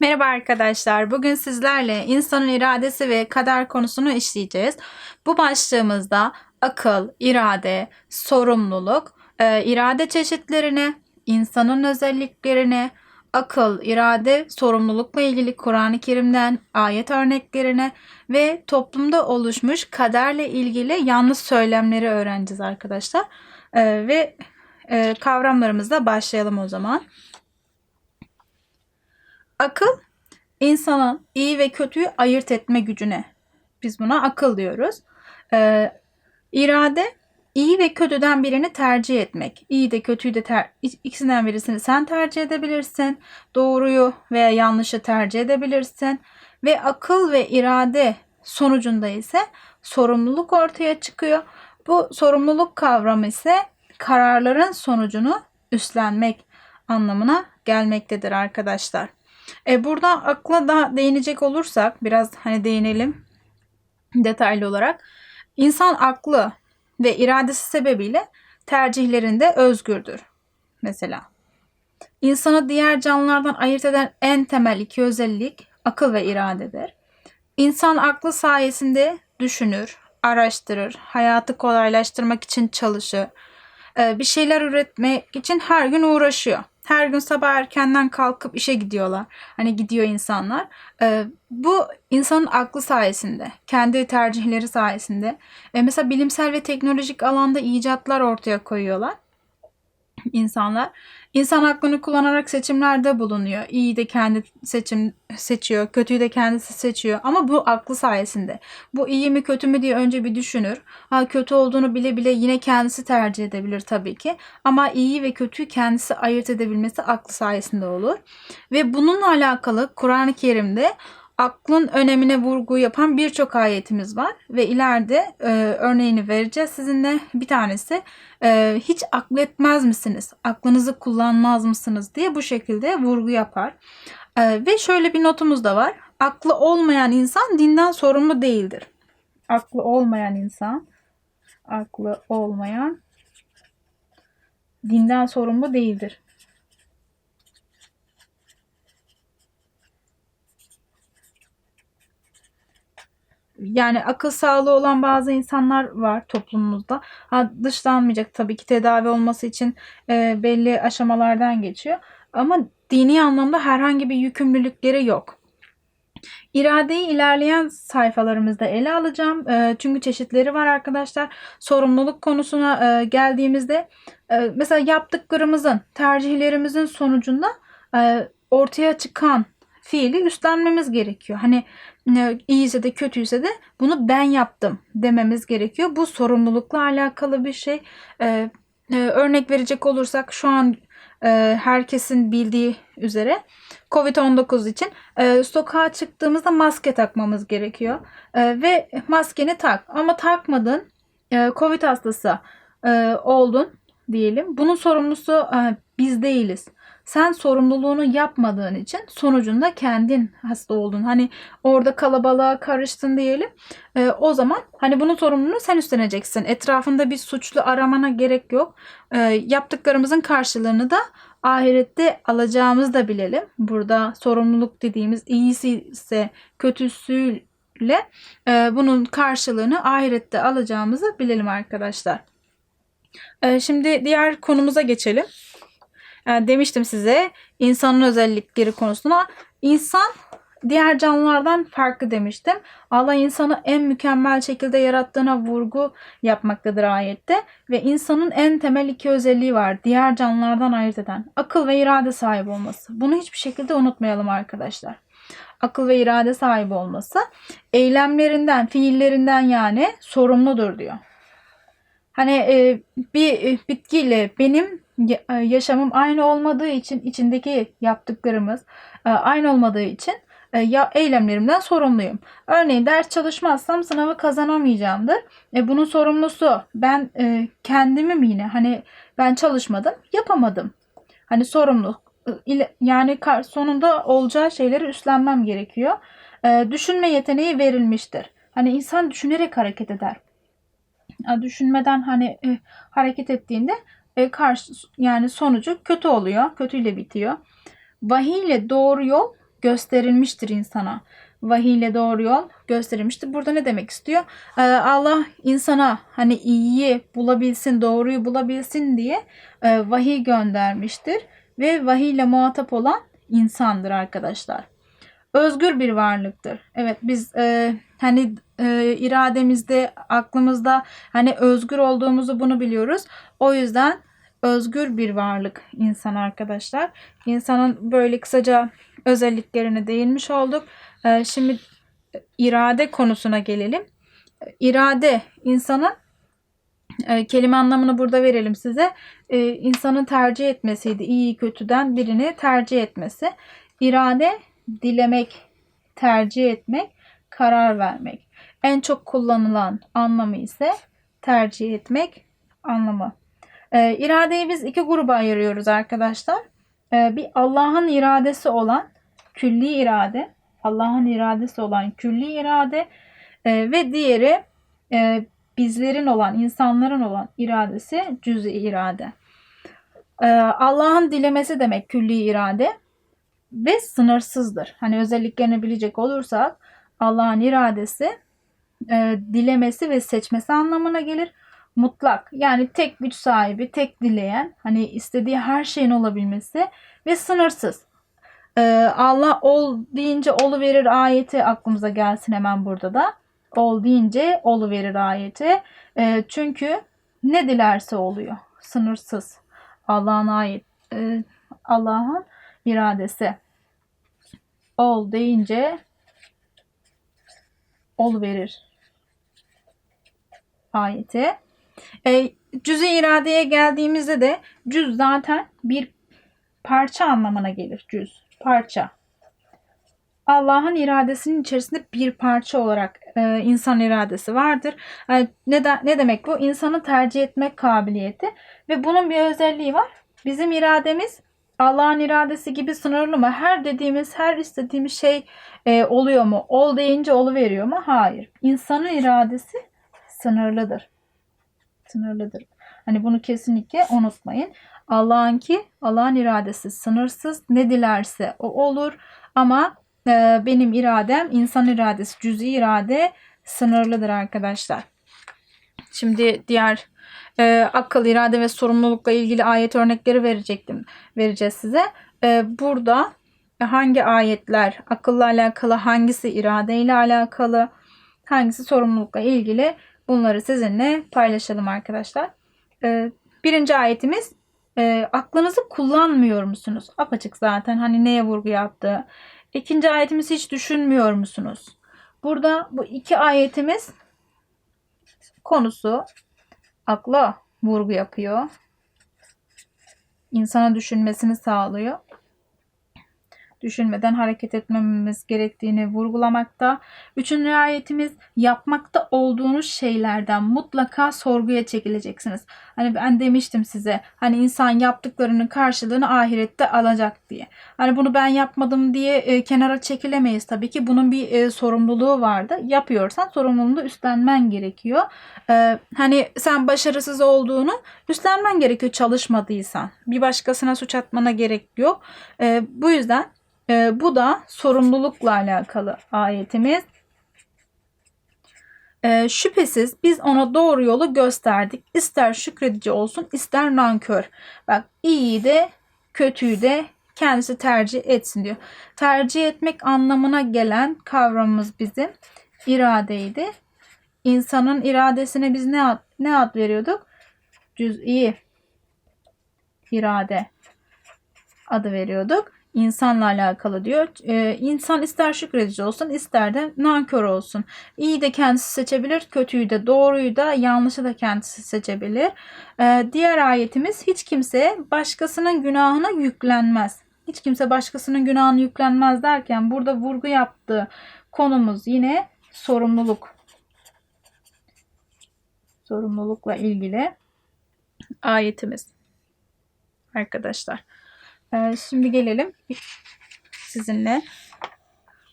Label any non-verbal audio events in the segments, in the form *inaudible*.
Merhaba arkadaşlar. Bugün sizlerle insanın iradesi ve kader konusunu işleyeceğiz. Bu başlığımızda akıl, irade, sorumluluk, e, irade çeşitlerini, insanın özelliklerini, akıl, irade, sorumlulukla ilgili Kur'an-ı Kerim'den ayet örneklerini ve toplumda oluşmuş kaderle ilgili yanlış söylemleri öğreneceğiz arkadaşlar. E, ve e, kavramlarımızla başlayalım o zaman. Akıl insanın iyi ve kötüyü ayırt etme gücüne. Biz buna akıl diyoruz. Ee, irade iyi ve kötüden birini tercih etmek. İyi de kötüyü de ter ikisinden birisini sen tercih edebilirsin. Doğruyu veya yanlışı tercih edebilirsin. Ve akıl ve irade sonucunda ise sorumluluk ortaya çıkıyor. Bu sorumluluk kavramı ise kararların sonucunu üstlenmek anlamına gelmektedir arkadaşlar. E, burada akla da değinecek olursak biraz hani değinelim detaylı olarak. İnsan aklı ve iradesi sebebiyle tercihlerinde özgürdür. Mesela. İnsanı diğer canlılardan ayırt eden en temel iki özellik akıl ve iradedir. İnsan aklı sayesinde düşünür, araştırır, hayatı kolaylaştırmak için çalışır, e, bir şeyler üretmek için her gün uğraşıyor. Her gün sabah erkenden kalkıp işe gidiyorlar. Hani gidiyor insanlar. Ee, bu insanın aklı sayesinde, kendi tercihleri sayesinde. Ee, mesela bilimsel ve teknolojik alanda icatlar ortaya koyuyorlar insanlar. İnsan aklını kullanarak seçimlerde bulunuyor. İyi de kendi seçim seçiyor, kötüyü de kendisi seçiyor. Ama bu aklı sayesinde. Bu iyi mi kötü mü diye önce bir düşünür. Ha kötü olduğunu bile bile yine kendisi tercih edebilir tabii ki. Ama iyi ve kötüyü kendisi ayırt edebilmesi aklı sayesinde olur. Ve bununla alakalı Kur'an-ı Kerim'de aklın önemine vurgu yapan birçok ayetimiz var ve ileride e, örneğini vereceğiz sizinle. Bir tanesi e, hiç akletmez misiniz? Aklınızı kullanmaz mısınız diye bu şekilde vurgu yapar. E, ve şöyle bir notumuz da var. Aklı olmayan insan dinden sorumlu değildir. Aklı olmayan insan, aklı olmayan dinden sorumlu değildir. Yani akıl sağlığı olan bazı insanlar var toplumumuzda. Ha, dışlanmayacak tabii ki tedavi olması için e, belli aşamalardan geçiyor. Ama dini anlamda herhangi bir yükümlülükleri yok. İradeyi ilerleyen sayfalarımızda ele alacağım. E, çünkü çeşitleri var arkadaşlar. Sorumluluk konusuna e, geldiğimizde e, mesela yaptıklarımızın, tercihlerimizin sonucunda e, ortaya çıkan fiili üstlenmemiz gerekiyor. Hani iyiyse de kötüyse de bunu ben yaptım dememiz gerekiyor. Bu sorumlulukla alakalı bir şey. Ee, e, örnek verecek olursak şu an e, herkesin bildiği üzere Covid-19 için e, sokağa çıktığımızda maske takmamız gerekiyor. E, ve maskeni tak ama takmadın e, Covid hastası e, oldun diyelim. Bunun sorumlusu e, biz değiliz sen sorumluluğunu yapmadığın için sonucunda kendin hasta oldun. Hani orada kalabalığa karıştın diyelim. E, o zaman hani bunun sorumluluğunu sen üstleneceksin. Etrafında bir suçlu aramana gerek yok. E, yaptıklarımızın karşılığını da ahirette alacağımızı da bilelim. Burada sorumluluk dediğimiz iyisi ise kötüsüyle e, bunun karşılığını ahirette alacağımızı bilelim arkadaşlar. E, şimdi diğer konumuza geçelim. Yani e, demiştim size insanın özellikleri konusuna. İnsan diğer canlılardan farklı demiştim. Allah insanı en mükemmel şekilde yarattığına vurgu yapmaktadır ayette. Ve insanın en temel iki özelliği var. Diğer canlılardan ayırt eden. Akıl ve irade sahibi olması. Bunu hiçbir şekilde unutmayalım arkadaşlar. Akıl ve irade sahibi olması. Eylemlerinden, fiillerinden yani sorumludur diyor. Hani e, bir bitkiyle benim e, yaşamım aynı olmadığı için içindeki yaptıklarımız e, aynı olmadığı için e, ya eylemlerimden sorumluyum. Örneğin ders çalışmazsam sınavı kazanamayacağımdır. E, bunun sorumlusu ben e, kendimim yine. Hani ben çalışmadım, yapamadım. Hani sorumlu. Yani sonunda olacağı şeyleri üstlenmem gerekiyor. E, düşünme yeteneği verilmiştir. Hani insan düşünerek hareket eder. Düşünmeden hani e, hareket ettiğinde e, karşı yani sonucu kötü oluyor. Kötüyle bitiyor. Vahiy ile doğru yol gösterilmiştir insana. Vahiy ile doğru yol gösterilmiştir. Burada ne demek istiyor? Ee, Allah insana hani iyiyi bulabilsin, doğruyu bulabilsin diye e, vahiy göndermiştir. Ve vahiy ile muhatap olan insandır arkadaşlar. Özgür bir varlıktır. Evet biz e, hani e, irademizde, aklımızda hani özgür olduğumuzu bunu biliyoruz. O yüzden özgür bir varlık insan arkadaşlar. İnsanın böyle kısaca özelliklerine değinmiş olduk. E, şimdi irade konusuna gelelim. İrade insanın e, kelime anlamını burada verelim size. E, insanın tercih etmesiydi. İyi kötüden birini tercih etmesi. İrade dilemek, tercih etmek, karar vermek. En çok kullanılan anlamı ise tercih etmek anlamı. E, iradeyi biz iki gruba ayırıyoruz arkadaşlar. E, bir Allah'ın iradesi olan külli irade, Allah'ın iradesi olan külli irade e, ve diğeri e, bizlerin olan, insanların olan iradesi cüz'i irade. E, Allah'ın dilemesi demek külli irade ve sınırsızdır. Hani özelliklerini bilecek olursak Allah'ın iradesi e, dilemesi ve seçmesi anlamına gelir. Mutlak yani tek güç sahibi, tek dileyen, hani istediği her şeyin olabilmesi ve sınırsız. E, Allah ol deyince olu verir ayeti aklımıza gelsin hemen burada da. Ol deyince olu verir ayeti. E, çünkü ne dilerse oluyor. Sınırsız. Allah'ın ayet e, Allah'ın iradesi. Ol deyince ol verir ayeti. E, cüz-i iradeye geldiğimizde de cüz zaten bir parça anlamına gelir. Cüz, parça. Allah'ın iradesinin içerisinde bir parça olarak e, insan iradesi vardır. E, ne, de, ne demek bu? İnsanı tercih etmek kabiliyeti ve bunun bir özelliği var. Bizim irademiz Allah'ın iradesi gibi sınırlı mı? Her dediğimiz, her istediğimiz şey e, oluyor mu? Ol deyince olu veriyor mu? Hayır. İnsanın iradesi sınırlıdır. Sınırlıdır. Hani bunu kesinlikle unutmayın. Allah'ın ki Allah'ın iradesi sınırsız. Ne dilerse o olur. Ama e, benim iradem insan iradesi, cüz'i irade sınırlıdır arkadaşlar. Şimdi diğer e, akıl, irade ve sorumlulukla ilgili ayet örnekleri verecektim. Vereceğiz size. E, burada hangi ayetler akılla alakalı, hangisi iradeyle alakalı, hangisi sorumlulukla ilgili bunları sizinle paylaşalım arkadaşlar. E, birinci ayetimiz e, aklınızı kullanmıyor musunuz? Apaçık zaten hani neye vurgu yaptı. İkinci ayetimiz hiç düşünmüyor musunuz? Burada bu iki ayetimiz konusu akla vurgu yapıyor. İnsana düşünmesini sağlıyor. Düşünmeden hareket etmememiz gerektiğini vurgulamakta. Üçüncü ayetimiz yapmakta olduğunuz şeylerden mutlaka sorguya çekileceksiniz. Hani ben demiştim size hani insan yaptıklarının karşılığını ahirette alacak diye. Hani bunu ben yapmadım diye e, kenara çekilemeyiz tabii ki. Bunun bir e, sorumluluğu vardı. Yapıyorsan sorumluluğunu üstlenmen gerekiyor. E, hani sen başarısız olduğunu üstlenmen gerekiyor çalışmadıysan. Bir başkasına suç atmana gerek yok. E, bu yüzden e, bu da sorumlulukla alakalı ayetimiz. E, şüphesiz biz ona doğru yolu gösterdik. İster şükredici olsun ister nankör. Bak iyi de kötüyü de kendisi tercih etsin diyor. Tercih etmek anlamına gelen kavramımız bizim iradeydi. İnsanın iradesine biz ne ad, ne ad veriyorduk? Cüz'i irade adı veriyorduk insanla alakalı diyor. Ee, insan ister şükredici olsun ister de nankör olsun. İyi de kendisi seçebilir, kötüyü de doğruyu da yanlışı da kendisi seçebilir. Ee, diğer ayetimiz hiç kimse başkasının günahına yüklenmez. Hiç kimse başkasının günahını yüklenmez derken burada vurgu yaptığı konumuz yine sorumluluk. Sorumlulukla ilgili ayetimiz. Arkadaşlar. Ee, şimdi gelelim sizinle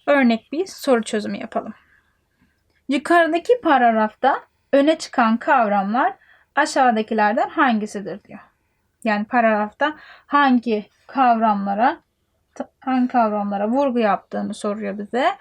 örnek bir soru çözümü yapalım. Yukarıdaki paragrafta öne çıkan kavramlar aşağıdakilerden hangisidir diyor. Yani paragrafta hangi kavramlara hangi kavramlara vurgu yaptığını soruyor bize.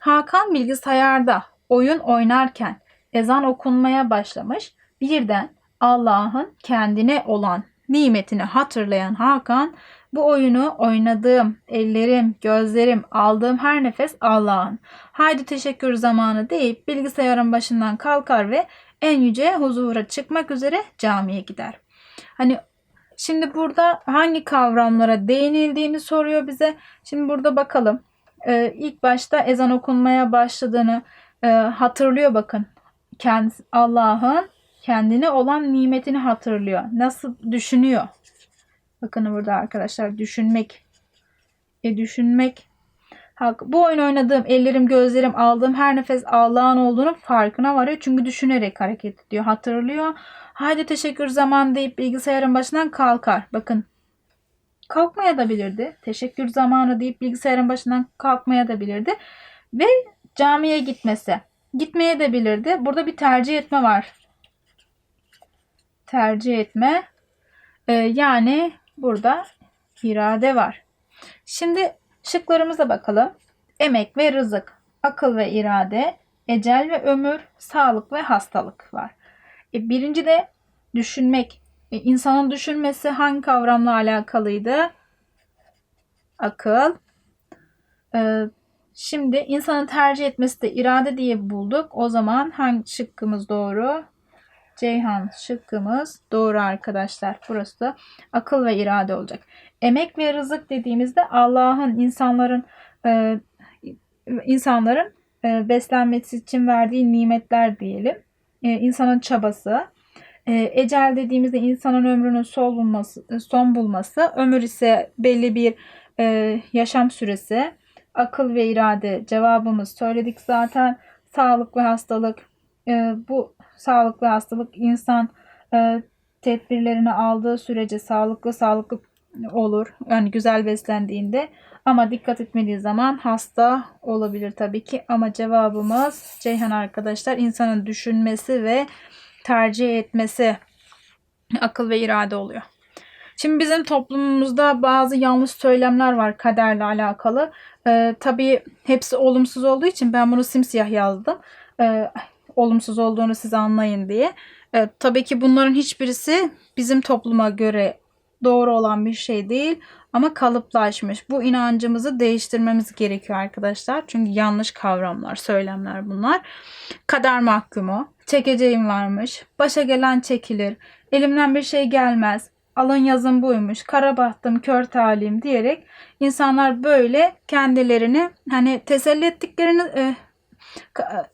Hakan bilgisayarda oyun oynarken ezan okunmaya başlamış. Birden Allah'ın kendine olan nimetini hatırlayan Hakan bu oyunu oynadığım ellerim, gözlerim, aldığım her nefes Allah'ın. Haydi teşekkür zamanı deyip bilgisayarın başından kalkar ve en yüce huzura çıkmak üzere camiye gider. Hani şimdi burada hangi kavramlara değinildiğini soruyor bize. Şimdi burada bakalım. Ee, ilk başta ezan okunmaya başladığını e, hatırlıyor bakın. Kendisi Allah'ın kendine olan nimetini hatırlıyor. Nasıl düşünüyor? Bakın burada arkadaşlar düşünmek. E düşünmek. Hak, bu oyun oynadığım ellerim, gözlerim, aldığım her nefes Allah'ın olduğunu farkına varıyor. Çünkü düşünerek hareket ediyor. Hatırlıyor. Haydi teşekkür zaman deyip bilgisayarın başından kalkar. Bakın kalkmaya da bilirdi. Teşekkür zamanı deyip bilgisayarın başından kalkmaya da bilirdi. Ve camiye gitmesi. Gitmeye de bilirdi. Burada bir tercih etme var. Tercih etme. Ee, yani burada irade var. Şimdi şıklarımıza bakalım. Emek ve rızık, akıl ve irade, ecel ve ömür, sağlık ve hastalık var. E, birinci de düşünmek. E, insanın düşünmesi hangi kavramla alakalıydı? Akıl. E, şimdi insanın tercih etmesi de irade diye bulduk. O zaman hangi şıkkımız doğru? Ceyhan şıkkımız doğru arkadaşlar. Burası da akıl ve irade olacak. Emek ve rızık dediğimizde Allah'ın insanların e, insanların e, beslenmesi için verdiği nimetler diyelim. E, insanın çabası. E, ecel dediğimizde insanın ömrünün son bulması, son bulması. Ömür ise belli bir e, yaşam süresi. Akıl ve irade cevabımız söyledik zaten. Sağlık ve hastalık. E, bu sağlık ve hastalık insan e, tedbirlerini aldığı sürece sağlıklı sağlıklı olur. Yani güzel beslendiğinde ama dikkat etmediği zaman hasta olabilir tabii ki. Ama cevabımız Ceyhan arkadaşlar insanın düşünmesi ve tercih etmesi akıl ve irade oluyor. Şimdi bizim toplumumuzda bazı yanlış söylemler var kaderle alakalı. Ee, tabii hepsi olumsuz olduğu için ben bunu simsiyah yazdım. Ee, olumsuz olduğunu siz anlayın diye. Ee, tabii ki bunların hiçbirisi bizim topluma göre doğru olan bir şey değil ama kalıplaşmış. Bu inancımızı değiştirmemiz gerekiyor arkadaşlar. Çünkü yanlış kavramlar, söylemler bunlar. Kader mahkumu, çekeceğim varmış, başa gelen çekilir, elimden bir şey gelmez, alın yazın buymuş, kara bahtım, kör talim diyerek insanlar böyle kendilerini hani teselli ettiklerini e,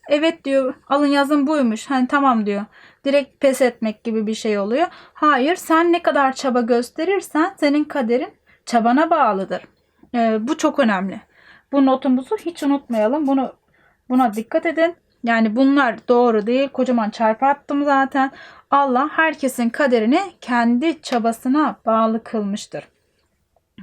evet diyor alın yazın buymuş hani tamam diyor direkt pes etmek gibi bir şey oluyor. Hayır sen ne kadar çaba gösterirsen senin kaderin çabana bağlıdır. Ee, bu çok önemli. Bu notumuzu hiç unutmayalım. Bunu buna dikkat edin. Yani bunlar doğru değil. Kocaman çarpı attım zaten. Allah herkesin kaderini kendi çabasına bağlı kılmıştır.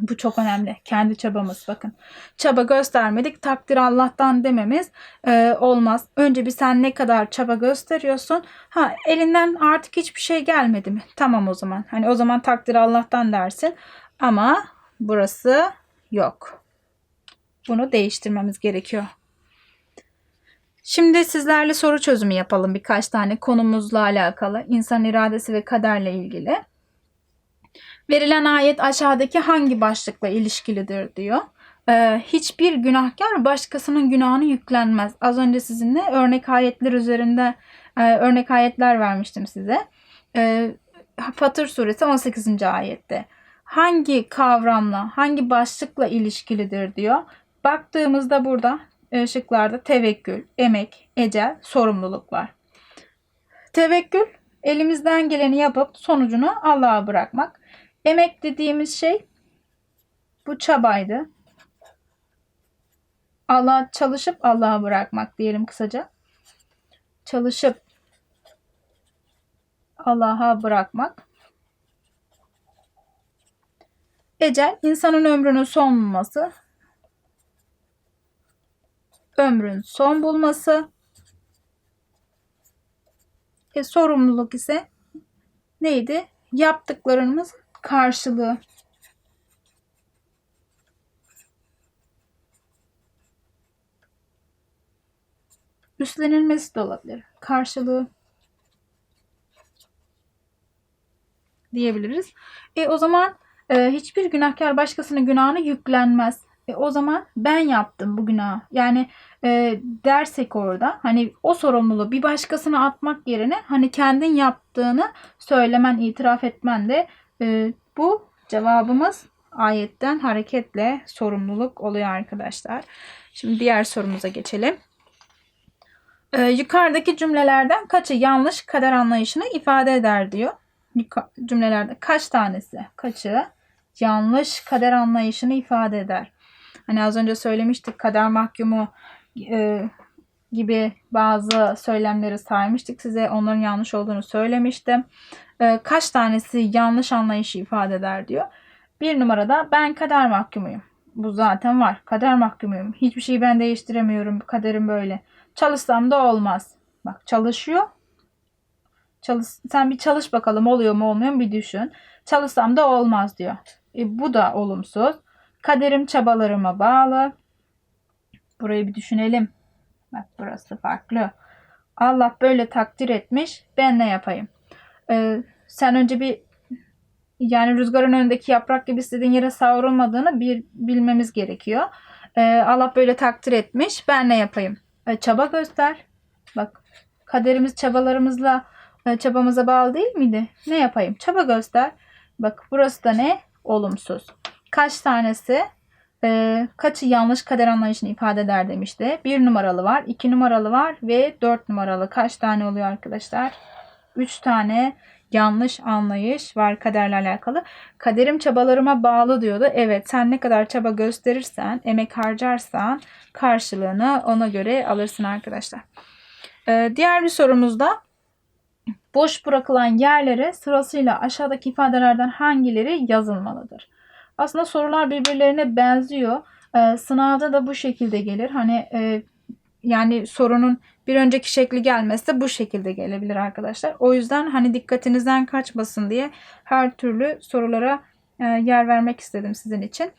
Bu çok önemli. Kendi çabamız bakın. Çaba göstermedik takdir Allah'tan dememiz e, olmaz. Önce bir sen ne kadar çaba gösteriyorsun. Ha elinden artık hiçbir şey gelmedi mi? Tamam o zaman. Hani o zaman takdir Allah'tan dersin. Ama burası yok. Bunu değiştirmemiz gerekiyor. Şimdi sizlerle soru çözümü yapalım birkaç tane konumuzla alakalı. İnsan iradesi ve kaderle ilgili. Verilen ayet aşağıdaki hangi başlıkla ilişkilidir diyor. Ee, hiçbir günahkar başkasının günahını yüklenmez. Az önce sizinle örnek ayetler üzerinde e, örnek ayetler vermiştim size. Ee, Fatır suresi 18. ayette. Hangi kavramla, hangi başlıkla ilişkilidir diyor. Baktığımızda burada e, şıklarda tevekkül, emek, ecel, sorumluluk var. Tevekkül elimizden geleni yapıp sonucunu Allah'a bırakmak. Emek dediğimiz şey bu çabaydı. Allah çalışıp Allah'a bırakmak diyelim kısaca. Çalışıp Allah'a bırakmak. Ecel insanın ömrünün son bulması. Ömrün son bulması. E, sorumluluk ise neydi? Yaptıklarımız karşılığı. Üstlenilmesi de olabilir. Karşılığı diyebiliriz. E o zaman e, hiçbir günahkar başkasının günahını yüklenmez. E, o zaman ben yaptım bu günahı. Yani e, dersek orada hani o sorumluluğu bir başkasına atmak yerine hani kendin yaptığını söylemen, itiraf etmen de e, bu cevabımız ayetten hareketle sorumluluk oluyor arkadaşlar. Şimdi diğer sorumuza geçelim. E, yukarıdaki cümlelerden kaçı yanlış kader anlayışını ifade eder diyor. Yuka- cümlelerde kaç tanesi, kaçı yanlış kader anlayışını ifade eder. Hani az önce söylemiştik kader mahkumu e, gibi bazı söylemleri saymıştık. Size onların yanlış olduğunu söylemiştim. E, kaç tanesi yanlış anlayışı ifade eder diyor. Bir numarada ben kader mahkumuyum. Bu zaten var. Kader mahkumuyum. Hiçbir şeyi ben değiştiremiyorum. Kaderim böyle. Çalışsam da olmaz. Bak çalışıyor. Çalış, sen bir çalış bakalım oluyor mu olmuyor mu bir düşün. Çalışsam da olmaz diyor. E, bu da olumsuz. Kaderim çabalarıma bağlı. Burayı bir düşünelim. Bak burası farklı. Allah böyle takdir etmiş. Ben ne yapayım? Ee, sen önce bir yani rüzgarın önündeki yaprak gibi istediğin yere savrulmadığını bir bilmemiz gerekiyor. Ee, Allah böyle takdir etmiş. Ben ne yapayım? Ee, çaba göster. Bak kaderimiz çabalarımızla e, çabamıza bağlı değil miydi? Ne yapayım? Çaba göster. Bak burası da ne? Olumsuz. Kaç tanesi kaçı yanlış kader anlayışını ifade eder demişti. Bir numaralı var, iki numaralı var ve dört numaralı. Kaç tane oluyor arkadaşlar? Üç tane yanlış anlayış var kaderle alakalı. Kaderim çabalarıma bağlı diyordu. Evet sen ne kadar çaba gösterirsen, emek harcarsan karşılığını ona göre alırsın arkadaşlar. Ee, diğer bir sorumuzda boş bırakılan yerlere sırasıyla aşağıdaki ifadelerden hangileri yazılmalıdır? Aslında sorular birbirlerine benziyor. Ee, sınavda da bu şekilde gelir. Hani e, yani sorunun bir önceki şekli gelmezse bu şekilde gelebilir arkadaşlar. O yüzden hani dikkatinizden kaçmasın diye her türlü sorulara e, yer vermek istedim sizin için.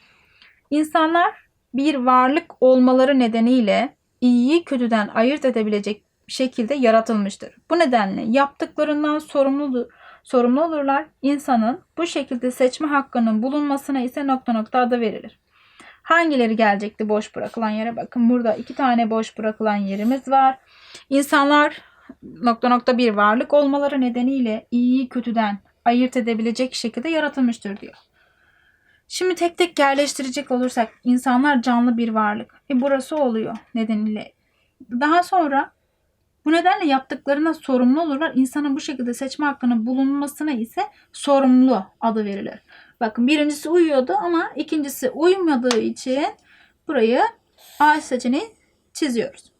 İnsanlar bir varlık olmaları nedeniyle iyiyi kötüden ayırt edebilecek şekilde yaratılmıştır. Bu nedenle yaptıklarından sorumlu sorumlu olurlar. İnsanın bu şekilde seçme hakkının bulunmasına ise nokta nokta adı verilir. Hangileri gelecekti boş bırakılan yere? Bakın burada iki tane boş bırakılan yerimiz var. İnsanlar nokta nokta bir varlık olmaları nedeniyle iyiyi kötüden ayırt edebilecek şekilde yaratılmıştır diyor. Şimdi tek tek yerleştirecek olursak insanlar canlı bir varlık. E burası oluyor nedeniyle. Daha sonra bu nedenle yaptıklarına sorumlu olurlar. İnsanın bu şekilde seçme hakkının bulunmasına ise sorumlu adı verilir. Bakın birincisi uyuyordu ama ikincisi uymadığı için burayı A seçeneği çiziyoruz.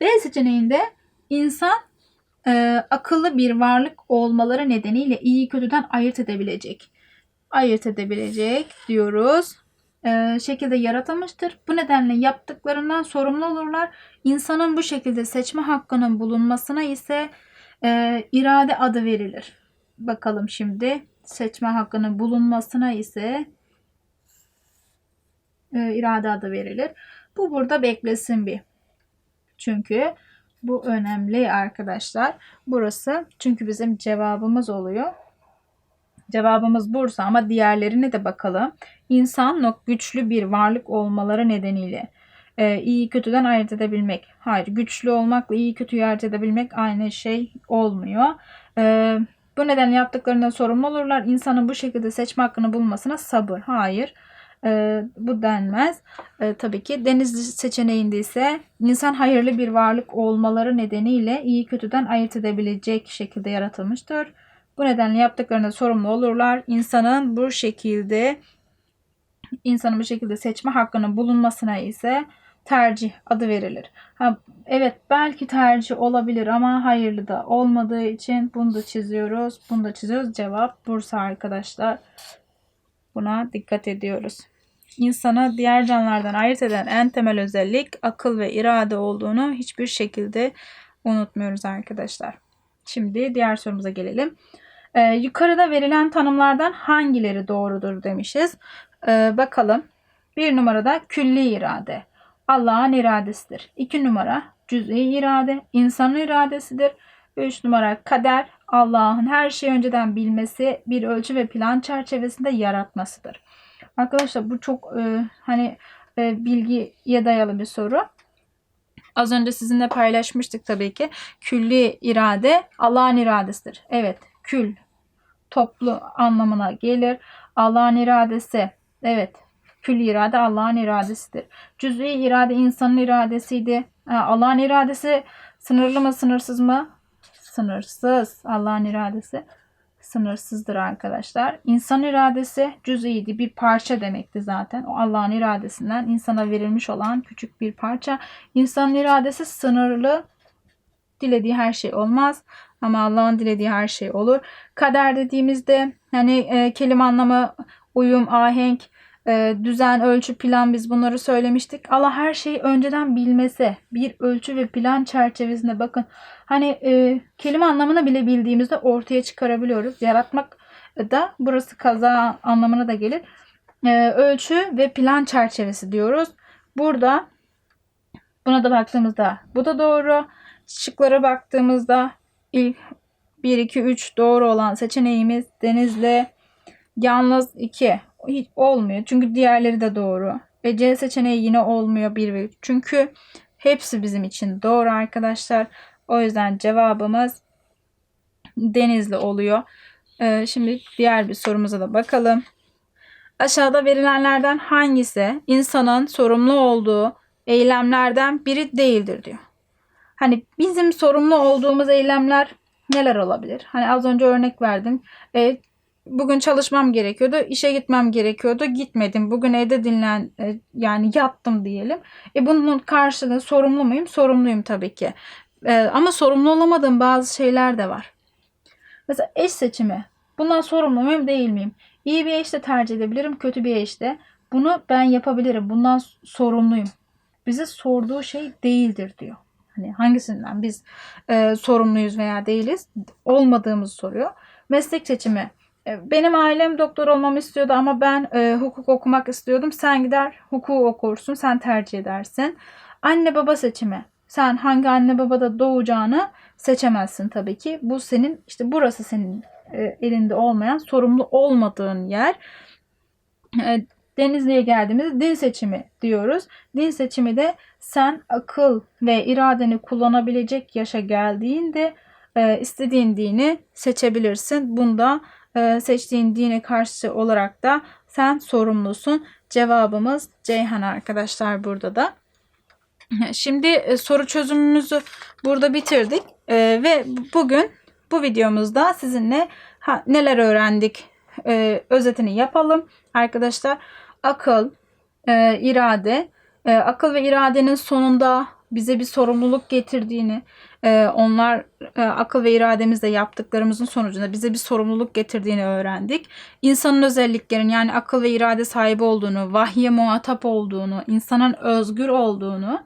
B seçeneğinde insan e, akıllı bir varlık olmaları nedeniyle iyi kötüden ayırt edebilecek. Ayırt edebilecek diyoruz. E, şekilde yaratılmıştır. Bu nedenle yaptıklarından sorumlu olurlar. İnsanın bu şekilde seçme hakkının bulunmasına ise e, irade adı verilir. Bakalım şimdi seçme hakkının bulunmasına ise e, irade adı verilir. Bu burada beklesin bir. Çünkü bu önemli arkadaşlar. Burası çünkü bizim cevabımız oluyor. Cevabımız Bursa ama diğerlerine de bakalım. İnsan güçlü bir varlık olmaları nedeniyle e, iyi kötüden ayırt edebilmek. Hayır, güçlü olmakla iyi kötüyü ayırt edebilmek aynı şey olmuyor. E, bu nedenle yaptıklarından sorumlu olurlar. İnsanın bu şekilde seçme hakkını bulmasına sabır. Hayır. E, bu denmez. E, tabii ki deniz seçeneğinde ise insan hayırlı bir varlık olmaları nedeniyle iyi kötüden ayırt edebilecek şekilde yaratılmıştır. Bu nedenle yaptıklarında sorumlu olurlar. İnsanın bu şekilde insanın bu şekilde seçme hakkının bulunmasına ise tercih adı verilir. Ha, evet belki tercih olabilir ama hayırlı da olmadığı için bunu da çiziyoruz. Bunu da çiziyoruz. Cevap Bursa arkadaşlar. Buna dikkat ediyoruz. İnsanı diğer canlılardan ayırt eden en temel özellik akıl ve irade olduğunu hiçbir şekilde unutmuyoruz arkadaşlar. Şimdi diğer sorumuza gelelim. Ee, yukarıda verilen tanımlardan hangileri doğrudur demişiz. Ee, bakalım. Bir numarada külli irade. Allah'ın iradesidir. İki numara cüz'i irade insanın iradesidir. 3 numara kader Allah'ın her şeyi önceden bilmesi, bir ölçü ve plan çerçevesinde yaratmasıdır. Arkadaşlar bu çok e, hani e, bilgiye dayalı bir soru. Az önce sizinle paylaşmıştık tabii ki. Külli irade Allah'ın iradesidir. Evet, kül toplu anlamına gelir. Allah'ın iradesi. Evet, külli irade Allah'ın iradesidir. Cüz'i irade insanın iradesiydi. Ha, Allah'ın iradesi sınırlı mı, sınırsız mı? Sınırsız. Allah'ın iradesi sınırsızdır arkadaşlar. İnsan iradesi cüz'iydi. Bir parça demekti zaten. O Allah'ın iradesinden insana verilmiş olan küçük bir parça. İnsanın iradesi sınırlı. Dilediği her şey olmaz. Ama Allah'ın dilediği her şey olur. Kader dediğimizde hani e, kelime anlamı uyum, ahenk, e, düzen, ölçü, plan biz bunları söylemiştik. Allah her şeyi önceden bilmesi, bir ölçü ve plan çerçevesinde bakın. Hani e, kelime anlamını bile bildiğimizde ortaya çıkarabiliyoruz. Yaratmak da burası kaza anlamına da gelir. E, ölçü ve plan çerçevesi diyoruz. Burada buna da baktığımızda bu da doğru. Şıklara baktığımızda ilk 1, 2, 3 doğru olan seçeneğimiz Denizli. Yalnız 2 hiç olmuyor. Çünkü diğerleri de doğru. Ve C seçeneği yine olmuyor 1 ve 3. Çünkü hepsi bizim için doğru arkadaşlar. O yüzden cevabımız Denizli oluyor. Ee, şimdi diğer bir sorumuza da bakalım. Aşağıda verilenlerden hangisi insanın sorumlu olduğu eylemlerden biri değildir diyor. Hani bizim sorumlu olduğumuz eylemler neler olabilir? Hani az önce örnek verdim. E, bugün çalışmam gerekiyordu, işe gitmem gerekiyordu, gitmedim. Bugün evde dinlen e, yani yattım diyelim. E bunun karşılığı sorumlu muyum? Sorumluyum tabii ki. E, ama sorumlu olamadığım bazı şeyler de var. Mesela eş seçimi. Bundan sorumlu muyum, değil miyim? İyi bir eş de tercih edebilirim, kötü bir eş de. Bunu ben yapabilirim. Bundan sorumluyum. Bize sorduğu şey değildir diyor. Hani hangisinden biz e, sorumluyuz veya değiliz olmadığımızı soruyor. Meslek seçimi. E, benim ailem doktor olmamı istiyordu ama ben e, hukuk okumak istiyordum. Sen gider hukuk okursun, sen tercih edersin. Anne baba seçimi. Sen hangi anne babada doğacağını seçemezsin tabii ki. Bu senin işte burası senin e, elinde olmayan, sorumlu olmadığın yer. E, Denizli'ye geldiğimizde din seçimi diyoruz. Din seçimi de sen akıl ve iradeni kullanabilecek yaşa geldiğinde e, istediğin dini seçebilirsin. Bunda e, seçtiğin dine karşı olarak da sen sorumlusun. Cevabımız Ceyhan arkadaşlar burada da. *laughs* Şimdi e, soru çözümümüzü burada bitirdik e, ve bugün bu videomuzda sizinle ha, neler öğrendik e, özetini yapalım arkadaşlar. Akıl, e, irade, e, akıl ve iradenin sonunda bize bir sorumluluk getirdiğini, e, onlar e, akıl ve irademizle yaptıklarımızın sonucunda bize bir sorumluluk getirdiğini öğrendik. İnsanın özelliklerinin yani akıl ve irade sahibi olduğunu, vahye muhatap olduğunu, insanın özgür olduğunu,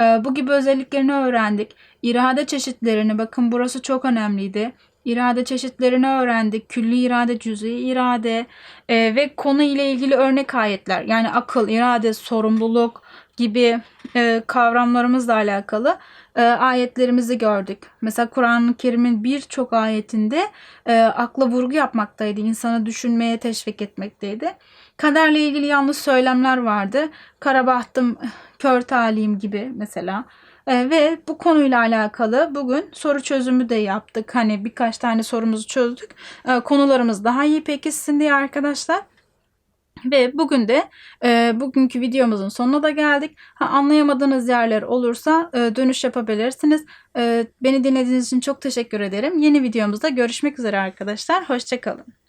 e, bu gibi özelliklerini öğrendik. İrade çeşitlerini, bakın burası çok önemliydi. İrade çeşitlerini öğrendik. Külli irade, cüz'i irade ve konu ile ilgili örnek ayetler. Yani akıl, irade, sorumluluk gibi e, kavramlarımızla alakalı e, ayetlerimizi gördük. Mesela Kur'an-ı Kerim'in birçok ayetinde e, akla vurgu yapmaktaydı. insanı düşünmeye teşvik etmekteydi. Kaderle ilgili yanlış söylemler vardı. Kara bahtım, kör talihim gibi mesela. E, ve bu konuyla alakalı bugün soru çözümü de yaptık. Hani birkaç tane sorumuzu çözdük. E, konularımız daha iyi pekişsin diye arkadaşlar. Ve bugün de e, bugünkü videomuzun sonuna da geldik. Ha, anlayamadığınız yerler olursa e, dönüş yapabilirsiniz. E, beni dinlediğiniz için çok teşekkür ederim. Yeni videomuzda görüşmek üzere arkadaşlar. Hoşçakalın.